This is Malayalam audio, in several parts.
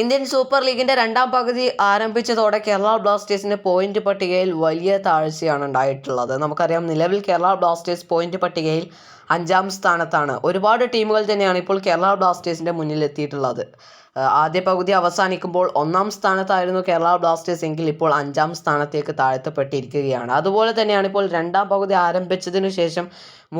ഇന്ത്യൻ സൂപ്പർ ലീഗിന്റെ രണ്ടാം പകുതി ആരംഭിച്ചതോടെ കേരള ബ്ലാസ്റ്റേഴ്സിന്റെ പോയിന്റ് പട്ടികയിൽ വലിയ താഴ്ചയാണ് ഉണ്ടായിട്ടുള്ളത്. നമുക്കറിയാം നിലവിൽ കേരള ബ്ലാസ്റ്റേഴ്സ് പോയിന്റ് പട്ടികയിൽ അഞ്ചാം സ്ഥാനത്താണ്. ഒരുപാട് ടീമുകൾ തന്നെയാണ് ഇപ്പോൾ കേരള ബ്ലാസ്റ്റേഴ്സിന്റെ മുന്നിൽ എത്തിയിട്ടുള്ളത്. ആദ്യ പകുതി അവസാനിക്കുമ്പോൾ ഒന്നാം സ്ഥാനത്തായിരുന്നു കേരള ബ്ലാസ്റ്റേഴ്സ് എങ്കിൽ ഇപ്പോൾ അഞ്ചാം സ്ഥാനത്തേക്ക് താഴ്ത്തപ്പെട്ടിരിക്കുകയാണ്. അതുപോലെ തന്നെയാണ് ഇപ്പോൾ രണ്ടാം പകുതി ആരംഭിച്ചതിനു ശേഷം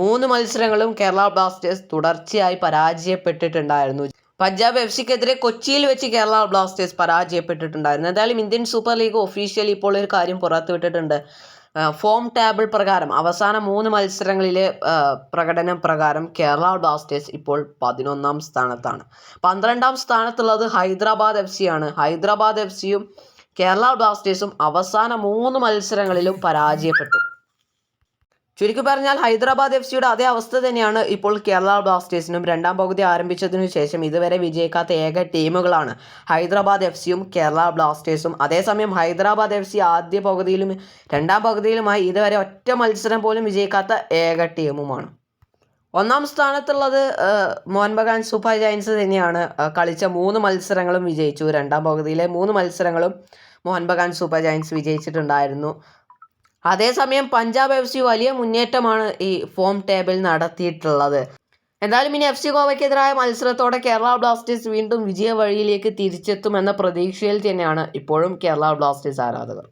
മൂന്ന് മത്സരങ്ങളും കേരള ബ്ലാസ്റ്റേഴ്സ് തുടർച്ചയായി പരാജയപ്പെട്ടിട്ടുണ്ടായിരുന്നു. പഞ്ചാബ് എഫ് സിക്കെതിരെ കൊച്ചിയിൽ വെച്ച് കേരള ബ്ലാസ്റ്റേഴ്സ് പരാജയപ്പെട്ടിട്ടുണ്ടായിരുന്നു. എന്തായാലും ഇന്ത്യൻ സൂപ്പർ ലീഗ് ഒഫീഷ്യലി ഇപ്പോൾ ഒരു കാര്യം പുറത്തുവിട്ടിട്ടുണ്ട് ഫോം ടേബിൾ പ്രകാരം അവസാന മൂന്ന് മത്സരങ്ങളിലെ പ്രകടനം പ്രകാരം കേരള ബ്ലാസ്റ്റേഴ്സ് ഇപ്പോൾ പതിനൊന്നാം സ്ഥാനത്താണ്. പന്ത്രണ്ടാം സ്ഥാനത്തുള്ളത് ഹൈദരാബാദ് എഫ് ആണ് ഹൈദരാബാദ് എഫ് സിയും കേരള ബ്ലാസ്റ്റേഴ്സും അവസാന മൂന്ന് മത്സരങ്ങളിലും പരാജയപ്പെട്ടു. ചുരുക്കി പറഞ്ഞാൽ ഹൈദരാബാദ് എഫ് സിയുടെ അതേ അവസ്ഥ തന്നെയാണ് ഇപ്പോൾ കേരള ബ്ലാസ്റ്റേഴ്സിനും രണ്ടാം പകുതി ആരംഭിച്ചതിനു ശേഷം ഇതുവരെ വിജയിക്കാത്ത ഏക ടീമുകളാണ് ഹൈദരാബാദ് എഫ് സിയും കേരള ബ്ലാസ്റ്റേഴ്സും. അതേസമയം ഹൈദരാബാദ് എഫ് സി ആദ്യ പകുതിയിലും രണ്ടാം പകുതിയിലുമായി ഇതുവരെ ഒറ്റ മത്സരം പോലും വിജയിക്കാത്ത ഏക ടീമുമാണ്. ഒന്നാം സ്ഥാനത്തുള്ളത് മോഹൻ ബഗാൻ സൂപ്പർ ജയൻസ് തന്നെയാണ്. കളിച്ച മൂന്ന് മത്സരങ്ങളും വിജയിച്ചു. രണ്ടാം പകുതിയിലെ മൂന്ന് മത്സരങ്ങളും മോഹൻ ബഗാൻ സൂപ്പർ ജയൻസ് വിജയിച്ചിട്ടുണ്ടായിരുന്നു. അതേസമയം പഞ്ചാബ് എഫ് സി വലിയ മുന്നേറ്റമാണ് ഈ ഫോം ടേബിൾ നടത്തിയിട്ടുള്ളത്. എന്തായാലും ഇനി എഫ് സി ഗോവയ്ക്കെതിരായ മത്സരത്തോടെ കേരള ബ്ലാസ്റ്റേഴ്സ് വീണ്ടും വിജയ വഴിയിലേക്ക് തിരിച്ചെത്തുമെന്ന പ്രതീക്ഷയിൽ തന്നെയാണ് ഇപ്പോഴും കേരള ബ്ലാസ്റ്റേഴ്സ് ആരാധകർ.